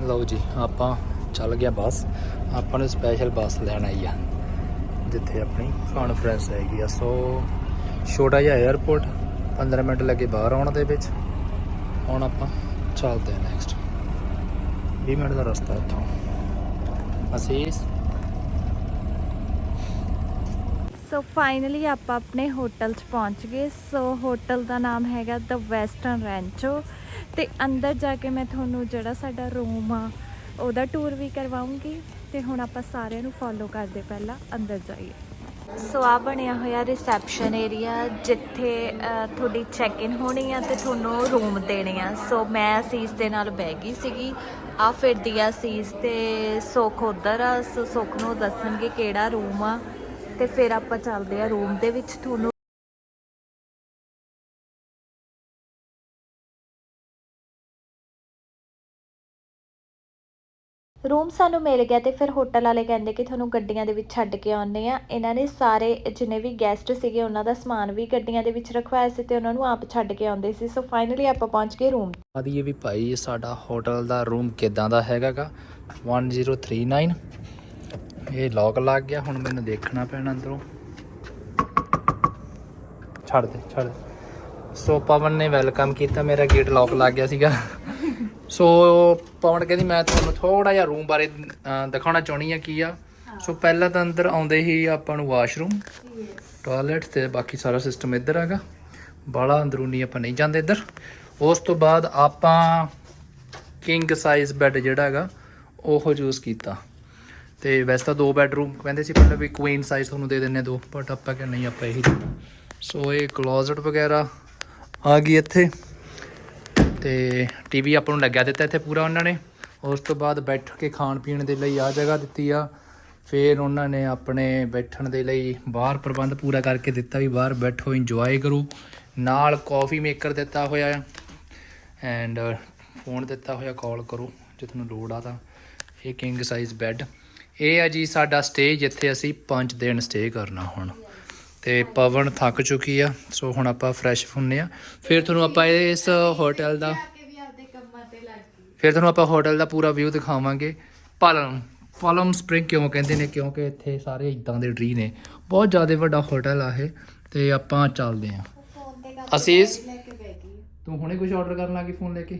ਲਓ ਜੀ, ਆਪਾਂ ਚੱਲ ਗਿਆ ਬੱਸ। ਆਪਾਂ ਨੂੰ ਸਪੈਸ਼ਲ ਬੱਸ ਲੈਣ ਆਈ ਆ, ਜਿੱਥੇ ਆਪਣੀ ਕਾਨਫਰੰਸ ਹੈਗੀ ਆ। ਸੋ ਛੋਟਾ ਜਿਹਾ 에ਅਰਪੋਰਟ 15 ਮਿੰਟ ਲੱਗੇ ਬਾਹਰ ਆਉਣ ਦੇ ਵਿੱਚ। ਹੁਣ ਆਪਾਂ ਚੱਲਦੇ ਹਾਂ ਨੈਕਸਟ 20 ਮਿੰਟ ਦਾ ਰਸਤਾ ਇੱਥੋਂ। ਅਸੀਂ ਸੋ ਫਾਈਨਲੀ ਆਪਾਂ ਆਪਣੇ ਹੋਟਲ 'ਚ ਪਹੁੰਚ ਗਏ। ਸੋ ਹੋਟਲ ਦਾ ਨਾਮ ਹੈਗਾ ਦ ਵੈਸਟਰਨ ਰੈਂਚੋ ਤੇ ਅੰਦਰ ਜਾ ਕੇ ਮੈਂ ਤੁਹਾਨੂੰ ਜਿਹੜਾ ਸਾਡਾ ਰੂਮ ਆ, ਉਹਦਾ ਟੂਰ ਵੀ ਕਰਵਾਉਂਗੀ। ਤੇ ਹੁਣ ਆਪਾਂ ਸਾਰਿਆਂ ਨੂੰ ਫੋਲੋ ਕਰਦੇ ਪਹਿਲਾਂ ਅੰਦਰ ਜਾਈਏ। ਸੋ ਆ ਬਣਿਆ ਹੋਇਆ ਰਿਸੈਪਸ਼ਨ ਏਰੀਆ ਜਿੱਥੇ ਤੁਹਾਡੀ ਚੈੱਕ ਇਨ ਹੋਣੀ ਆ ਤੇ ਤੁਹਾਨੂੰ ਰੂਮ ਦੇਣੇ ਆ। ਸੋ ਮੈਂ ਅਸੀਸ ਦੇ ਨਾਲ ਬਹਿ ਗਈ ਸੀਗੀ। ਆ ਫਿਰਦੀ ਆ ਅਸੀਸ ਤੇ ਸੁੱਖ ਉਧਰ ਆ। ਸੋ ਸੁੱਖ ਨੂੰ ਦੱਸਣਗੇ ਕਿਹੜਾ ਰੂਮ ਆ। ਤੇ ਫਿਰ ਆਪਾਂ ਚੱਲਦੇ ਆ ਰੂਮ ਦੇ ਵਿੱਚ। ਤੁਹਾਨੂੰ ਰੂਮ ਸਾਨੂੰ ਮਿਲ ਗਿਆ ਤੇ ਫਿਰ ਹੋਟਲ ਵਾਲੇ ਕਹਿੰਦੇ ਕਿ ਤੁਹਾਨੂੰ ਗੱਡੀਆਂ ਦੇ ਵਿੱਚ ਛੱਡ ਕੇ ਆਉਂਦੇ ਆ। ਇਹਨਾਂ ਨੇ ਸਾਰੇ ਜਿੰਨੇ ਵੀ ਗੈਸਟ ਸੀਗੇ, ਉਹਨਾਂ ਦਾ ਸਮਾਨ ਵੀ ਗੱਡੀਆਂ ਦੇ ਵਿੱਚ ਰਖਵਾਇਆ ਸੀ ਤੇ ਉਹਨਾਂ ਨੂੰ ਆਪ ਛੱਡ ਕੇ ਆਉਂਦੇ ਸੀ। ਸੋ ਫਾਈਨਲੀ ਆਪਾਂ ਪਹੁੰਚ ਗਏ ਰੂਮ ਆਦੀਏ ਵੀ ਭਾਈ, ਸਾਡਾ ਹੋਟਲ ਦਾ ਰੂਮ ਕਿਦਾਂ ਦਾ ਹੈਗਾਗਾ? 1039 ਇਹ ਲੌਕ ਲੱਗ ਗਿਆ ਹੁਣ ਮੈਨੂੰ ਦੇਖਣਾ ਪੈਣਾ ਅੰਦਰੋਂ। ਛੱਡ ਦੇ ਛੱਡ ਦੇ। ਸੋ ਪਵਨ ਨੇ ਵੈਲਕਮ ਕੀਤਾ ਮੇਰਾ ਗੇਟ ਲੌਕ ਲੱਗ ਗਿਆ ਸੀਗਾ। ਸੋ ਪਵਨ ਕਹਿੰਦੀ ਮੈਂ ਤੁਹਾਨੂੰ ਥੋੜਾ ਜਿਹਾ ਰੂਮ ਬਾਰੇ ਅਹ, ਦਿਖਾਉਣਾ ਚਾਹਣੀ ਆ ਕੀ ਆ। ਸੋ ਪਹਿਲਾਂ ਤਾਂ ਅੰਦਰ ਆਉਂਦੇ ਹੀ ਆਪਾਂ ਨੂੰ ਵਾਸ਼ਰੂਮ ਟਾਇਲਟ ਤੇ ਬਾਕੀ ਸਾਰਾ ਸਿਸਟਮ ਇੱਧਰ ਹੈਗਾ। ਬਾਲਾ ਅੰਦਰੂਨੀ ਆਪਾਂ ਨਹੀਂ ਜਾਂਦੇ ਇੱਧਰ। ਉਸ ਤੋਂ ਬਾਅਦ ਆਪਾਂ ਕਿੰਗ ਸਾਈਜ਼ ਬੈੱਡ ਜਿਹੜਾ ਹੈਗਾ ਉਹ ਯੂਜ਼ ਕੀਤਾ। ਤੇ ਵੈਸੇ ਤਾਂ ਦੋ ਬੈਡਰੂਮ ਕਹਿੰਦੇ ਸੀ ਪਹਿਲਾਂ ਵੀ ਕੁਈਨ ਸਾਈਜ਼ ਤੁਹਾਨੂੰ ਦੇ ਦਿੰਨੇ ਦੋ ਬਟ ਆਪਾਂ ਕਹਿੰਦੇ ਨਹੀਂ, ਆਪਾਂ ਇਹੀ ਦਿੱਤਾ ਸੋ ਇਹ ਕਲੋਜ਼ਟ ਵਗੈਰਾ ਆ ਗਈ ਇੱਥੇ। ਤੇ ਟੀਵੀ ਆਪਾਂ ਨੂੰ ਲੱਗਿਆ ਦਿੱਤਾ ਇੱਥੇ ਪੂਰਾ ਉਹਨਾਂ ਨੇ। ਉਸ ਤੋਂ ਬਾਅਦ ਬੈਠ ਕੇ ਖਾਣ ਪੀਣ ਦੇ ਲਈ ਆ ਜਗ੍ਹਾ ਦਿੱਤੀ ਆ। ਫਿਰ ਉਹਨਾਂ ਨੇ ਆਪਣੇ ਬੈਠਣ ਦੇ ਲਈ ਬਾਹਰ ਪ੍ਰਬੰਧ ਪੂਰਾ ਕਰਕੇ ਦਿੱਤਾ ਵੀ ਬਾਹਰ ਬੈਠੋ ਇੰਜੋਏ ਕਰੋ। ਨਾਲ ਕਾਫੀ ਮੇਕਰ ਦਿੱਤਾ ਹੋਇਆ ਆ। ਐਂਡ ਫੋਨ ਦਿੱਤਾ ਹੋਇਆ ਕਾਲ ਕਰੋ, ਜੇ ਤੁਹਾਨੂੰ ਲੋੜ ਆ ਤਾਂ। ਇਹ ਕਿੰਗ ਸਾਈਜ਼ ਬੈੱਡ ਇਹ ਆ ਜੀ ਸਾਡਾ ਸਟੇ ਜਿੱਥੇ ਅਸੀਂ 5 ਦਿਨ ਸਟੇ ਕਰਨਾ ਹੁਣ। ਤੇ ਪਵਨ ਥੱਕ ਚੁੱਕੀ ਆ ਸੋ ਹੁਣ ਆਪਾਂ ਫਰੈਸ਼ ਹੁੰਨੇ ਆ। ਫਿਰ ਤੁਹਾਨੂੰ ਆਪਾਂ ਇਸ ਹੋਟਲ ਦਾ ਫਿਰ ਤੁਹਾਨੂੰ ਆਪਾਂ ਹੋਟਲ ਦਾ ਪੂਰਾ ਵਿਊ ਦਿਖਾਵਾਂਗੇ। ਪਾਲਮ ਪਾਲਮ ਸਪ੍ਰਿੰਗ ਕਿਉਂ ਕਹਿੰਦੇ ਨੇ? ਕਿਉਂਕਿ ਇੱਥੇ ਸਾਰੇ ਇਦਾਂ ਦੇ ਟਰੀ ਨੇ। ਬਹੁਤ ਜ਼ਿਆਦਾ ਵੱਡਾ ਹੋਟਲ ਆ ਇਹ ਤੇ ਆਪਾਂ ਚੱਲਦੇ ਆ ਅਸੀਸ ਤੂੰ ਹੁਣੇ ਕੁਝ ਆਰਡਰ ਕਰਨ ਲੱਗੀ ਫੋਨ ਲੈ ਕੇ?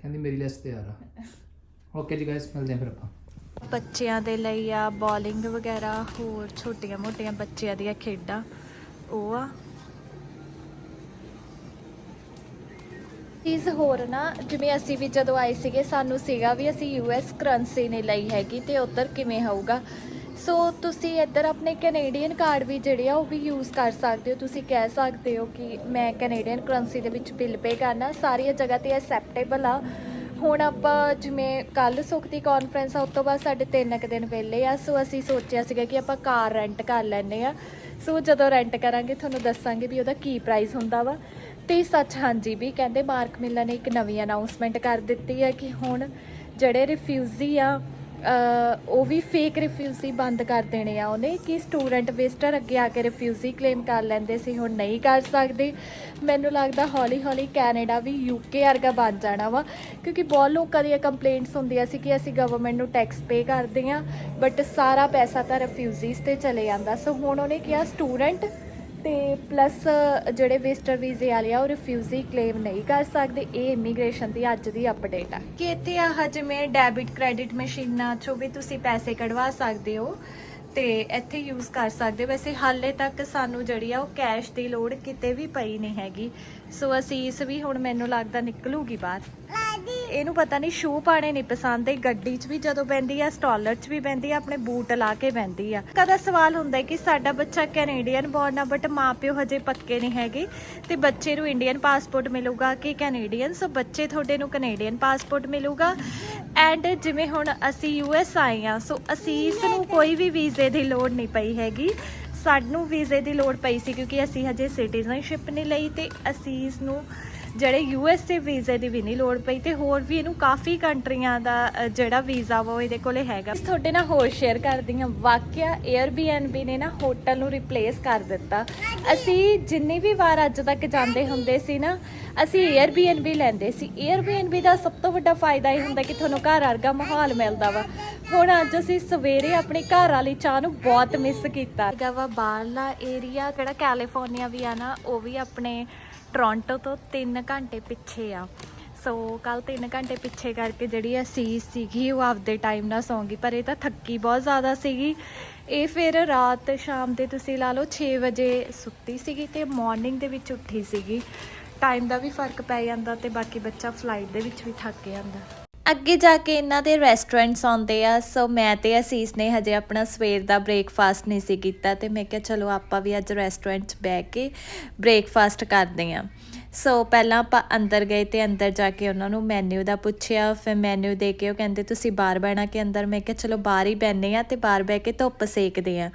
ਕਹਿੰਦੀ ਮੇਰੀ ਲਿਸਟ ਤੇ ਆ। ਓਕੇ ਜੀ ਗਾਇਸ ਮਿਲਦੇ ਆ ਫਿਰ ਆਪਾਂ। ਬੱਚਿਆਂ ਦੇ ਲਈ ਆ ਬੋਲਿੰਗ ਵਗੈਰਾ, ਹੋਰ ਛੋਟੀਆਂ ਮੋਟੀਆਂ ਬੱਚਿਆਂ ਦੀਆਂ ਖੇਡਾਂ, ਉਹ ਆ। ਚੀਜ਼ ਹੋਰ ਨਾ, ਜਿਵੇਂ ਅਸੀਂ ਵੀ ਜਦੋਂ ਆਏ ਸੀਗੇ, ਸਾਨੂੰ ਸੀਗਾ ਵੀ ਅਸੀਂ ਯੂਐਸ ਕਰੰਸੀ ਨਹੀਂ ਲਈ ਹੈਗੀ ਤੇ ਉੱਧਰ ਕਿਵੇਂ ਹੋਊਗਾ। ਸੋ ਤੁਸੀਂ ਇੱਧਰ ਆਪਣੇ ਕੈਨੇਡੀਅਨ ਕਾਰਡ ਵੀ ਜਿਹੜੇ ਆ, ਉਹ ਵੀ ਯੂਜ਼ ਕਰ ਸਕਦੇ ਹੋ। ਤੁਸੀਂ ਕਹਿ ਸਕਦੇ ਹੋ ਕਿ ਮੈਂ ਕੈਨੇਡੀਅਨ ਕਰੰਸੀ ਦੇ ਵਿੱਚ ਬਿੱਲ ਪੇ ਕਰਨਾ, ਸਾਰੀਆਂ ਜਗ੍ਹਾ ਤੇ ਐਕਸੈਪਟੇਬਲ ਆ। ਹੁਣ ਆਪਾਂ ਜਿਵੇਂ ਕੱਲ ਸੁੱਖ ਦੀ ਕਾਨਫਰੰਸ ਆ, ਉਸ ਤੋਂ ਬਾਅਦ ਸਾਡੇ ਤਿੰਨ ਕੁ ਦਿਨ ਵਿਹਲੇ ਆ, ਸੋ ਅਸੀਂ ਸੋਚਿਆ ਸੀਗਾ ਕਿ ਆਪਾਂ ਕਾਰ ਰੈਂਟ ਕਰ ਲੈਂਦੇ ਆ। ਸੋ ਜਦੋਂ ਰੈਂਟ ਕਰਾਂਗੇ, ਤੁਹਾਨੂੰ ਦੱਸਾਂਗੇ ਵੀ ਉਹਦਾ ਕੀ ਪ੍ਰਾਈਸ ਹੁੰਦਾ ਵਾ। ਤੇ ਸੱਚ ਹਾਂਜੀ ਵੀ ਕਹਿੰਦੇ ਮਾਰਕ ਮਿਲਰ ਨੇ ਇੱਕ ਨਵੀਂ ਅਨਾਉਂਸਮੈਂਟ ਕਰ ਦਿੱਤੀ ਹੈ ਕਿ ਹੁਣ ਜਿਹੜੇ ਰਿਫਿਊਜੀ ਆ ਉਹ ਵੀ ਫੇਕ ਰਿਫਿਊਜੀ ਬੰਦ ਕਰ ਦੇਣੇ ਆ ਉਹਨੇ, ਕਿ ਸਟੂਡੈਂਟ ਵਿਜ਼ਟਰ ਅੱਗੇ ਆ ਕੇ ਰਿਫਿਊਜੀ ਕਲੇਮ ਕਰ ਲੈਂਦੇ ਸੀ, ਹੁਣ ਨਹੀਂ ਕਰ ਸਕਦੇ। ਮੈਨੂੰ ਲੱਗਦਾ ਹੌਲੀ ਹੌਲੀ ਕੈਨੇਡਾ ਵੀ ਯੂਕੇ ਵਰਗਾ ਬਣ ਜਾਣਾ ਵਾ, ਕਿਉਂਕਿ ਬਹੁਤ ਲੋਕਾਂ ਦੀਆਂ ਕੰਪਲੇਂਟਸ ਹੁੰਦੀਆਂ ਸੀ ਕਿ ਅਸੀਂ ਗਵਰਨਮੈਂਟ ਨੂੰ ਟੈਕਸ ਪੇ ਕਰਦੇ ਆ ਬਟ ਸਾਰਾ ਪੈਸਾ ਤਾਂ ਰਿਫਿਊਜੀਸ ਤੇ ਚਲੇ ਜਾਂਦਾ। ਸੋ ਹੁਣ ਉਹਨੇ ਕਿਹਾ ਸਟੂਡੈਂਟ ਤੇ ਪਲੱਸ ਜਿਹੜੇ ਵਿਜ਼ਟਰ ਵੀਜ਼ੇ ਵਾਲੇ ਆ ਉਹ ਰਿਫਿਊਜੀ ਕਲੇਮ ਨਹੀਂ ਕਰ ਸਕਦੇ। ਇਹ ਇਮੀਗ੍ਰੇਸ਼ਨ ਦੀ ਅੱਜ ਦੀ ਅਪਡੇਟ ਆ। ਕਿ ਇੱਥੇ ਆ ਜਿਵੇਂ ਡੈਬਿਟ ਕ੍ਰੈਡਿਟ ਮਸ਼ੀਨਾਂ ਚੋਂ ਵੀ ਤੁਸੀਂ ਪੈਸੇ ਕਢਵਾ ਸਕਦੇ ਹੋ ਤੇ ਇੱਥੇ ਯੂਜ਼ ਕਰ ਸਕਦੇ ਹੋ। ਵੈਸੇ ਹਾਲੇ ਤੱਕ ਸਾਨੂੰ ਜਿਹੜੀ ਆ ਉਹ ਕੈਸ਼ ਦੀ ਲੋੜ ਕਿਤੇ ਵੀ ਪਈ ਨਹੀਂ ਹੈਗੀ। ਸੋ ਅਸੀਂ ਇਸ ਵੀ ਹੁਣ ਮੈਨੂੰ ਲੱਗਦਾ ਨਿਕਲੂਗੀ ਬਾਹਰ। ਇਹਨੂੰ ਪਤਾ ਨਹੀਂ ਸ਼ੂ ਪਾਣੇ ਨਹੀਂ ਪਸੰਦ, ਇਹ ਗੱਡੀ 'ਚ ਵੀ ਜਦੋਂ ਬੈੰਦੀ ਆ, ਸਟਾਲਰ 'ਚ ਵੀ ਬੈੰਦੀ ਆ, ਆਪਣੇ ਬੂਟ ਲਾ ਕੇ ਬੈੰਦੀ ਆ। ਕਦਾ ਸਵਾਲ ਹੁੰਦਾ ਕਿ ਸਾਡਾ ਬੱਚਾ ਕੈਨੇਡੀਅਨ ਬੋਰਨ ਆ ਬਟ ਮਾਪਿਓ ਹਜੇ ਪੱਕੇ ਨਹੀਂ ਹੈਗੇ, ਤੇ ਬੱਚੇ ਨੂੰ ਇੰਡੀਅਨ ਪਾਸਪੋਰਟ ਮਿਲੂਗਾ ਕਿ ਕੈਨੇਡੀਅਨ? ਸੋ ਬੱਚੇ ਤੁਹਾਡੇ ਨੂੰ ਕੈਨੇਡੀਅਨ ਪਾਸਪੋਰਟ ਮਿਲੂਗਾ। ਐਂਡ ਜਿਵੇਂ ਹੁਣ ਅਸੀਂ ਯੂਐਸ ਆਏ ਆ, ਸੋ ਅਸੀਂ ਇਸ ਨੂੰ ਕੋਈ ਵੀ ਵੀਜ਼ੇ ਦੀ ਲੋੜ ਨਹੀਂ ਪਈ ਹੈਗੀ। ਸਾਨੂੰ ਵੀਜ਼ੇ ਦੀ ਲੋੜ ਪਈ ਸੀ ਕਿਉਂਕਿ ਅਸੀਂ ਹਜੇ ਸਿਟੀਜ਼ਨਸ਼ਿਪ ਨਹੀਂ ਲਈ ਤੇ ਅਸੀਂ ਇਸ ਨੂੰ ਜਿਹੜੇ ਯੂ ਐਸ ਏ ਵੀਜ਼ੇ ਦੀ ਵੀ ਨਹੀਂ ਲੋੜ ਪਈ ਤੇ ਹੋਰ ਵੀ ਇਹਨੂੰ ਕਾਫੀ ਕੰਟਰੀਆਂ ਦਾ ਜਿਹੜਾ ਵੀਜ਼ਾ ਵਾ ਉਹ ਇਹਦੇ ਕੋਲੇ ਹੈਗਾ। ਤੁਹਾਡੇ ਨਾਲ ਹੋਰ ਸ਼ੇਅਰ ਕਰਦੀ ਹਾਂ। ਵਾਕਿਆ Airbnb ਨੇ ਨਾ ਹੋਟਲ ਨੂੰ ਰਿਪਲੇਸ ਕਰ ਦਿੱਤਾ। ਅਸੀਂ ਜਿੰਨੀ ਵੀ ਵਾਰ ਅੱਜ ਤੱਕ ਜਾਂਦੇ ਹੁੰਦੇ ਸੀ ਨਾ, ਅਸੀਂ Airbnb ਲੈਂਦੇ ਸੀ। Airbnb ਦਾ ਸਭ ਤੋਂ ਵੱਡਾ ਫਾਇਦਾ ਇਹ ਹੁੰਦਾ ਕਿ ਤੁਹਾਨੂੰ ਘਰ ਵਰਗਾ ਮਾਹੌਲ ਮਿਲਦਾ ਵਾ। ਹੁਣ ਅੱਜ ਅਸੀਂ ਸਵੇਰੇ ਆਪਣੀ ਘਰ ਵਾਲੀ ਚਾਹ ਨੂੰ ਬਹੁਤ ਮਿਸ ਕੀਤਾ। ਵਾ ਬਾਹਰਲਾ ਏਰੀਆ ਕਿਹੜਾ ਕੈਲੀਫੋਰਨੀਆ ਵੀ ਆ ਨਾ, ਉਹ ਵੀ ਆਪਣੇ ਟੋਰਾਂਟੋ ਤੋਂ 3 ਘੰਟੇ ਪਿੱਛੇ ਆ। ਸੋ ਕੱਲ 3 ਘੰਟੇ ਪਿੱਛੇ ਕਰਕੇ ਜਿਹੜੀ ਅਸੀਂ ਸੀਗੀ, ਉਹ ਆਪਦੇ ਟਾਈਮ ਨਾਲ ਸੌਂਗੀ ਪਰ ਇਹ ਤਾਂ ਥੱਕੀ ਬਹੁਤ ਜ਼ਿਆਦਾ ਸੀਗੀ। ਇਹ ਫਿਰ ਰਾਤ ਸ਼ਾਮ ਦੇ ਤੁਸੀਂ ਲਾ ਲਓ 6 ਵਜੇ ਸੁੱਤੀ ਸੀਗੀ ਤੇ ਮਾਰਨਿੰਗ ਦੇ ਵਿੱਚ ਉੱਠੀ ਸੀਗੀ। ਟਾਈਮ ਦਾ ਵੀ ਫ਼ਰਕ ਪੈ ਜਾਂਦਾ ਤੇ ਬਾਕੀ ਬੱਚਾ ਫਲਾਈਟ ਦੇ ਵਿੱਚ ਵੀ ਥੱਕ ਜਾਂਦਾ ਅੱਗੇ ਜਾ ਕੇ ਇਹਨਾਂ ਦੇ ਰੈਸਟੋਰੈਂਟਸ ਆਉਂਦੇ ਆ ਸੋ ਮੈਂ ਤੇ ਅਸੀਸ ਨੇ ਹਜੇ ਆਪਣਾ ਸਵੇਰ ਦਾ ਬ੍ਰੇਕਫਾਸਟ ਨਹੀਂ ਸੀ ਕੀਤਾ ਤੇ ਮੈਂ ਕਿਹਾ ਚਲੋ ਆਪਾਂ ਵੀ ਅੱਜ ਰੈਸਟੋਰੈਂਟ 'ਚ ਬਹਿ ਕੇ ਬ੍ਰੇਕਫਾਸਟ ਕਰਦੇ ਆ ਸੋ ਪਹਿਲਾਂ ਆਪਾਂ ਅੰਦਰ ਗਏ ਤੇ ਅੰਦਰ ਜਾ ਕੇ ਉਹਨਾਂ ਨੂੰ ਮੈਨੂ ਦਾ ਪੁੱਛਿਆ, ਫਿਰ ਮੈਨੂ ਦੇ ਕੇ ਉਹ ਕਹਿੰਦੇ, ਤੁਸੀਂ ਬਾਹਰ ਬਹਿਣਾ ਕਿ ਅੰਦਰ? ਮੈਂ ਕਿਹਾ, ਚਲੋ, ਬਾਹਰ ਹੀ ਬੈਠਨੇ ਆ ਤੇ ਬਾਹਰ ਬਹਿ ਕੇ ਧੁੱਪ ਸੇਕਦੇ ਆ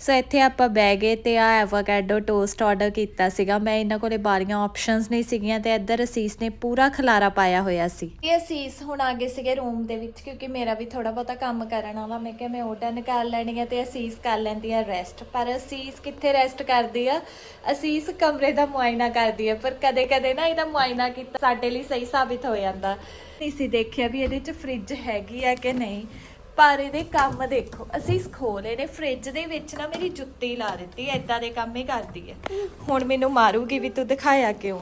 ਸੋ ਇੱਥੇ ਆਪਾਂ ਬਹਿ ਗਏ ਤੇ ਆ ਐਵੋਕੈਡੋ ਟੋਸਟ ਆਰਡਰ ਕੀਤਾ ਸੀਗਾ। ਮੈਂ ਇਹਨਾਂ ਕੋਲੇ ਬਾਰੀਆਂ ਆਪਸ਼ਨਸ ਨਹੀਂ ਸੀਗੀਆਂ ਤੇ ਇੱਧਰ ਅਸੀਸ ਨੇ ਪੂਰਾ ਖਲਾਰਾ ਪਾਇਆ ਹੋਇਆ ਸੀ। ਇਹ ਅਸੀਸ ਹੁਣ ਆ ਗਏ ਸੀਗੇ ਰੂਮ ਦੇ ਵਿੱਚ, ਕਿਉਂਕਿ ਮੇਰਾ ਵੀ ਥੋੜਾ ਬਹੁਤਾ ਕੰਮ ਕਰਨ ਵਾਲਾ। ਮੈਂ ਕਿਹਾ, ਮੈਂ ਉਹ ਡਨ ਕਰ ਲੈਣੀ ਆ ਤੇ ਅਸੀਸ ਕਰ ਲੈਂਦੀ ਆ ਰੈਸਟ ਪਰ ਅਸੀਸ ਕਿੱਥੇ ਰੈਸਟ ਕਰਦੀ ਆ? ਅਸੀਸ ਕਮਰੇ ਦਾ ਮੁਆਇਨਾ ਕਰਦੀ ਆ, ਪਰ ਕਦੇ ਕਦੇ ਨਾ ਇਹਦਾ ਮੁਆਇਨਾ ਕੀਤਾ, ਸਾਡੇ ਲਈ ਸਹੀ ਸਾਬਿਤ ਹੋ ਜਾਂਦਾ। ਨਹੀਂ ਸੀ ਦੇਖਿਆ ਵੀ ਇਹਦੇ 'ਚ ਫ੍ਰਿਜ ਹੈਗੀ ਆ ਕਿ ਨਹੀਂ, ਪਰ ਇਹਦੇ ਕੰਮ ਦੇਖੋ, ਅਸੀਂ ਖੋਲੇ ਨੇ ਫ੍ਰਿਜ ਦੇ ਵਿੱਚ ਨਾ ਮੇਰੀ ਜੁੱਤੀ ਲਾ ਦਿੱਤੀ ਐਦਾਂ ਦੇ ਕੰਮ ਹੀ ਕਰਦੀ ਹੈ। ਹੁਣ ਮੈਨੂੰ ਮਾਰੂਗੀ ਵੀ ਤੂੰ ਦਿਖਾਇਆ ਕਿਉਂ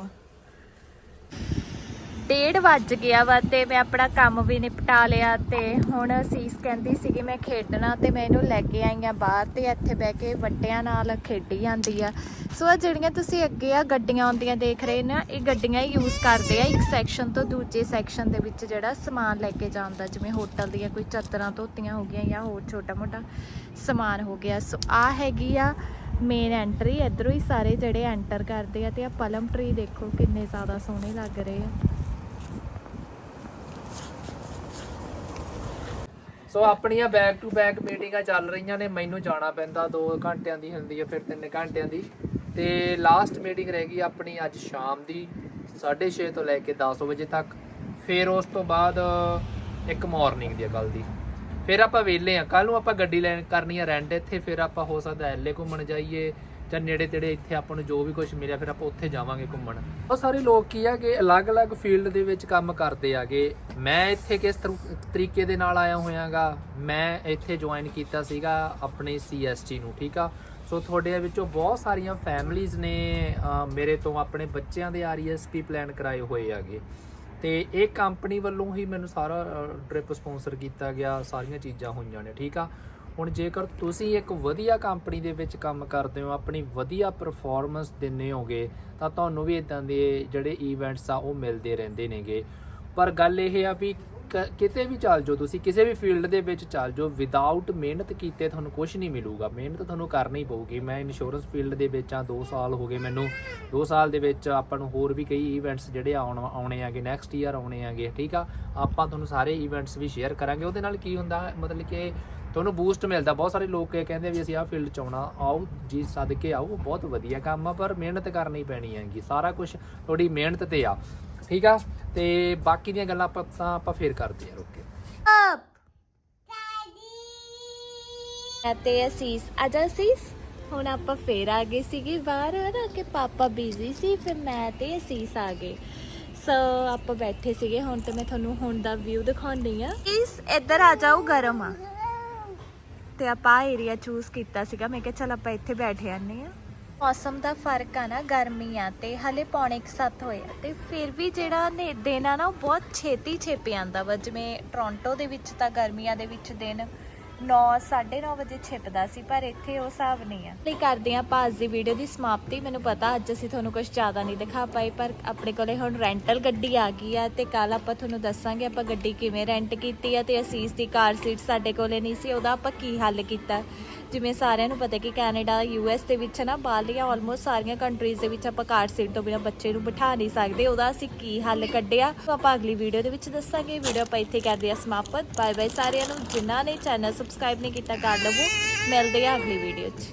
ਡੇਢ ਵੱਜ ਗਿਆ ਵਾ ਤੇ ਮੈਂ ਆਪਣਾ ਕੰਮ ਵੀ ਨਿਪਟਾ ਲਿਆ ਤੇ ਹੁਣ ਸੀਸ ਕਹਿੰਦੀ ਸੀਗੀ ਮੈਂ ਖੇਡਣਾ ਤੇ ਮੈਂ ਇਹਨੂੰ ਲੈ ਕੇ ਆਈ ਆ ਬਾਹਰ ਤੇ ਇੱਥੇ ਬਹਿ ਕੇ ਵੱਟਿਆਂ ਨਾਲ ਖੇਡੀ ਜਾਂਦੀ ਆ। ਸੋ ਆ ਜਿਹੜੀਆਂ ਤੁਸੀਂ ਅੱਗੇ ਆ ਗੱਡੀਆਂ ਆਉਂਦੀਆਂ ਦੇਖ ਰਹੇ ਨਾ, ਇਹ ਗੱਡੀਆਂ ਹੀ ਯੂਜ਼ ਕਰਦੇ ਆ। ਇੱਕ ਸੈਕਸ਼ਨ ਤੋਂ ਦੂਜੇ ਸੈਕਸ਼ਨ ਦੇ ਵਿੱਚ ਜਿਹੜਾ ਸਮਾਨ ਲੈ ਕੇ ਜਾਂਦਾ ਜਿਵੇਂ ਹੋਟਲ ਦੀਆਂ ਕੋਈ ਚਾਦਰਾਂ ਧੋਤੀਆਂ ਹੋ ਗਈਆਂ ਜਾਂ ਹੋਰ ਛੋਟਾ ਮੋਟਾ ਸਮਾਨ ਹੋ ਗਿਆ। ਸੋ ਆ ਹੈਗੀ ਆ ਮੇਨ ਐਂਟਰੀ ਇਧਰੋਂ ਹੀ ਸਾਰੇ ਜਿਹੜੇ ਐਂਟਰ ਕਰਦੇ ਆ ਤੇ ਆ ਪਲਮ ਟਰੀ ਦੇਖੋ ਕਿੰਨੇ ਜ਼ਿਆਦਾ ਸੋਹਣੇ ਲੱਗ ਰਹੇ ਆ। ਸੋ ਆਪਣੀਆਂ ਬੈਕ ਟੂ ਬੈਕ ਮੀਟਿੰਗਾਂ ਚੱਲ ਰਹੀਆਂ ਨੇ, ਮੈਨੂੰ ਜਾਣਾ ਪੈਂਦਾ 2 ਘੰਟਿਆਂ ਦੀ ਹੁੰਦੀ ਹੈ, ਫਿਰ 3 ਘੰਟਿਆਂ ਦੀ। ਤੇ ਲਾਸਟ ਮੀਟਿੰਗ ਰਹਿ ਗਈ ਆਪਣੀ ਅੱਜ ਸ਼ਾਮ ਦੀ 6:30 ਤੋਂ ਲੈ ਕੇ 10 ਵਜੇ ਤੱਕ। ਫਿਰ ਉਸ ਤੋਂ ਬਾਅਦ ਇੱਕ ਮਾਰਨਿੰਗ ਦੀ ਕੱਲ ਦੀ। ਫਿਰ ਆਪਾਂ ਵਿਹਲੇ ਆ ਕੱਲ ਨੂੰ ਆਪਾਂ ਗੱਡੀ ਲੈਣ ਕਰਨੀ ਆ ਰੈਂਟ ਇੱਥੇ, ਫਿਰ ਆਪਾਂ ਹੋ ਸਕਦਾ ਐਲੇ ਘੁੰਮਣ ਜਾਈਏ। ਜਾਂ ਨੇੜੇ ਤੇੜੇ ਇੱਥੇ ਆਪਾਂ ਨੂੰ ਜੋ ਵੀ ਕੁਝ ਮਿਲਿਆ, ਫਿਰ ਆਪਾਂ ਉੱਥੇ ਜਾਵਾਂਗੇ ਘੁੰਮਣ। ਬਹੁਤ ਸਾਰੇ ਲੋਕ ਕੀ ਆ ਕਿ ਅਲੱਗ-ਅਲੱਗ ਫੀਲਡ ਦੇ ਵਿੱਚ ਕੰਮ ਕਰਦੇ ਆਗੇ ਮੈਂ ਇੱਥੇ ਕਿਸ ਤਰੂ- ਤਰੀਕੇ ਦੇ ਨਾਲ ਆਇਆ ਹੋਇਆਗਾ? ਮੈਂ ਇੱਥੇ ਜੁਆਇਨ ਕੀਤਾ ਸੀਗਾ ਆਪਣੇ CST ਨੂੰ, ਠੀਕ ਆ? ਸੋ ਤੁਹਾਡੇ ਵਿੱਚੋਂ ਬਹੁਤ ਸਾਰੀਆਂ ਫੈਮਲੀਆਂ ਨੇ ਮੇਰੇ ਤੋਂ ਆਪਣੇ ਬੱਚਿਆਂ ਦੇ RESP ਪਲਾਨ ਕਰਾਏ ਹੋਏ ਆਗੇ। ਤੇ ਇਹ ਕੰਪਨੀ ਵੱਲੋਂ ਹੀ ਮੈਨੂੰ ਸਾਰਾ ਟ੍ਰਿਪ ਸਪਾਂਸਰ ਕੀਤਾ ਗਿਆ, ਸਾਰੀਆਂ ਚੀਜ਼ਾਂ ਹੋਈਆਂ ਨੇ, ਠੀਕ ਆ? ਹੁਣ ਜੇਕਰ ਤੁਸੀਂ ਇੱਕ ਵਧੀਆ ਕੰਪਨੀ ਦੇ ਵਿੱਚ ਕੰਮ ਕਰਦੇ ਹੋ, ਆਪਣੀ ਵਧੀਆ ਪਰਫਾਰਮੈਂਸ ਦਿੰਦੇ ਹੋਗੇ, ਤਾਂ ਤੁਹਾਨੂੰ ਵੀ ਇਦਾਂ ਦੇ ਜਿਹੜੇ ਇਵੈਂਟਸ ਆ, ਉਹ ਮਿਲਦੇ ਰਹਿੰਦੇ ਨੇਗੇ। ਪਰ ਗੱਲ ਇਹ ਆ ਵੀ ਕ- ਕਿਤੇ ਵੀ ਚੱਲ ਜਾਓ ਤੁਸੀਂ, ਕਿਸੇ ਵੀ ਫੀਲਡ ਦੇ ਵਿੱਚ ਚੱਲ ਜਾਓ ਵਿਦਆਊਟ ਮਿਹਨਤ ਕੀਤੇ ਤੁਹਾਨੂੰ ਕੁਝ ਨਹੀਂ ਮਿਲੂਗਾ। ਮਿਹਨਤ ਤੁਹਾਨੂੰ ਕਰਨੀ ਪਊਗੀ। ਮੈਂ ਇੰਸ਼ੋਰੈਂਸ ਫੀਲਡ ਦੇ ਵਿੱਚ ਆ 2 ਸਾਲ ਹੋ ਗਏ ਮੈਨੂੰ। 2 ਸਾਲ ਦੇ ਵਿੱਚ ਆਪਾਂ ਨੂੰ ਹੋਰ ਵੀ ਕਈ ਇਵੈਂਟਸ ਜਿਹੜੇ ਆਉਣ, ਆਉਣੇ ਆਗੇ ਨੈਕਸਟ ਈਅਰ ਆਉਣੇ ਆਗੇ ਠੀਕ ਆ? ਆਪਾਂ ਤੁਹਾਨੂੰ ਸਾਰੇ ਇਵੈਂਟਸ ਵੀ ਸ਼ੇਅਰ ਕਰਾਂਗੇ। ਉਹਦੇ ਨਾਲ ਕੀ ਹੁੰਦਾ, ਮਤਲਬ ਕਿ ਤੁਹਾਨੂੰ ਬੂਸਟ ਮਿਲਦਾ। ਬਹੁਤ ਸਾਰੇ ਲੋਕ ਇਹ ਕਹਿੰਦੇ ਆ ਵੀ ਅਸੀਂ ਆਹ ਫੀਲਡ ਚ ਆਉਣਾ, ਆਓ, ਜੀ ਸਦਕੇ ਆਓ ਬਹੁਤ ਵਧੀਆ ਕੰਮ ਆ, ਪਰ ਮਿਹਨਤ ਕਰਨੀ ਪੈਣੀ ਹੈਗੀ, ਸਾਰਾ ਕੁਝ ਤੁਹਾਡੀ ਮਿਹਨਤ ਤੇ ਆ। ਠੀਕ ਆ? ਤੇ ਬਾਕੀ ਦੀਆਂ ਗੱਲਾਂ ਆਪਾਂ ਤਾਂ ਆਪਾਂ ਫੇਰ ਕਰਦੇ ਆ ਓਕੇ ਅਪ ਅਤੇ ਅਸੀਸ ਅੱਜ ਅਸੀਸ। ਹੁਣ ਆਪਾਂ ਫੇਰ ਆ ਗਏ ਸੀਗੇ ਬਾਹਰ ਨਾ, ਕਿ ਪਾਪਾ ਬਿਜ਼ੀ ਸੀ, ਫਿਰ ਮੈਂ ਤੇ ਅਸੀਸ ਆ ਗਏ। ਸੋ ਆਪਾਂ ਬੈਠੇ ਸੀਗੇ, ਹੁਣ ਤੇ ਮੈਂ ਤੁਹਾਨੂੰ ਹੁਣ ਦਾ ਵਿਊ ਦਿਖਾਉਂਦੀ ਆ ਇਸ ਇੱਧਰ ਆ ਜਾਓ, ਗਰਮ ਆ। ਤੇ ਆਪਾਂ ਏਰੀਆ ਚੂਜ਼ ਕੀਤਾ ਸੀਗਾ। ਮੈਂ ਕਿਹਾ ਚਲ ਆਪਾਂ ਇੱਥੇ ਬੈਠ ਜਾਂਦੇ ਆ ਮੌਸਮ ਦਾ ਫ਼ਰਕ ਆ ਨਾ, ਗਰਮੀ ਆ ਤੇ ਹਲੇ ਪੌਣੇ 7 ਹੋਏ ਆ ਤੇ ਫਿਰ ਵੀ ਜਿਹੜਾ ਨੇ ਦਿਨ ਆ ਨਾ, ਉਹ ਬਹੁਤ ਛੇਤੀ ਛੇਪੇ ਆਂਦਾ ਵਾ। ਜਿਵੇਂ ਟੋਰਾਂਟੋ ਦੇ ਵਿੱਚ ਤਾਂ ਗਰਮੀਆਂ ਦੇ ਵਿੱਚ ਦਿਨ 9:30 ਵਜੇ ਛਿਪਦਾ ਸੀ, ਪਰ ਇੱਥੇ ਉਹ ਹਿਸਾਬ ਨਹੀਂ ਆ। ਲਈ ਕਰਦੇ ਆ ਆਪਾਂ ਅੱਜ ਦੀ ਵੀਡੀਓ ਦੀ ਸਮਾਪਤੀ। ਮੈਨੂੰ ਪਤਾ ਅੱਜ ਅਸੀਂ ਤੁਹਾਨੂੰ ਕੁਝ ਜ਼ਿਆਦਾ ਨਹੀਂ ਦਿਖਾ ਪਾਏ, ਪਰ ਆਪਣੇ ਕੋਲੇ ਹੁਣ ਰੈਂਟਲ ਗੱਡੀ ਆ ਗਈ ਆ ਤੇ ਕੱਲ ਆਪਾਂ ਤੁਹਾਨੂੰ ਦੱਸਾਂਗੇ ਆਪਾਂ ਗੱਡੀ ਕਿਵੇਂ ਰੈਂਟ ਕੀਤੀ ਆ ਤੇ ਅਸੀਸ ਦੀ ਕਾਰ ਸੀਟ ਸਾਡੇ ਕੋਲੇ ਨਹੀਂ ਸੀ, ਉਹਦਾ ਆਪਾਂ ਕੀ ਹੱਲ ਕੀਤਾ। ਜਿਵੇਂ ਸਾਰਿਆਂ ਨੂੰ ਪਤਾ ਕਿ ਕੈਨੇਡਾ, ਯੂ ਯੂਐਸ ਦੇ ਵਿੱਚ ਨਾ ਬਾਹਰਲੀਆਂ ਆਲਮੋਸਟ ਸਾਰੀਆਂ ਕੰਟਰੀਜ਼ ਦੇ ਵਿੱਚ ਆਪਾਂ ਕਾਰ ਸੀਟ ਤੋਂ ਬਿਨਾ ਬੱਚੇ ਨੂੰ ਬਿਠਾ ਨਹੀਂ ਸਕਦੇ, ਉਹਦਾ ਅਸੀਂ ਕੀ ਹੱਲ ਕੱਢਿਆ? ਆਪਾਂ ਅਗਲੀ ਵੀਡੀਓ ਦੇ ਵਿੱਚ ਦੱਸਾਂਗੇ। ਵੀਡੀਓ ਆਪਾਂ ਇੱਥੇ ਕਰਦੇ ਆ ਸਮਾਪਤ। ਬਾਏ ਬਾਏ ਸਾਰਿਆਂ ਨੂੰ, ਜਿਨ੍ਹਾਂ ਨੇ ਚੈਨਲ ਸਬਸਕ੍ਰਾਈਬ ਨਹੀਂ ਕੀਤਾ ਕਰ ਲਵੋ। ਮਿਲਦੇ ਆ ਅਗਲੀ ਵੀਡੀਓ 'ਚ।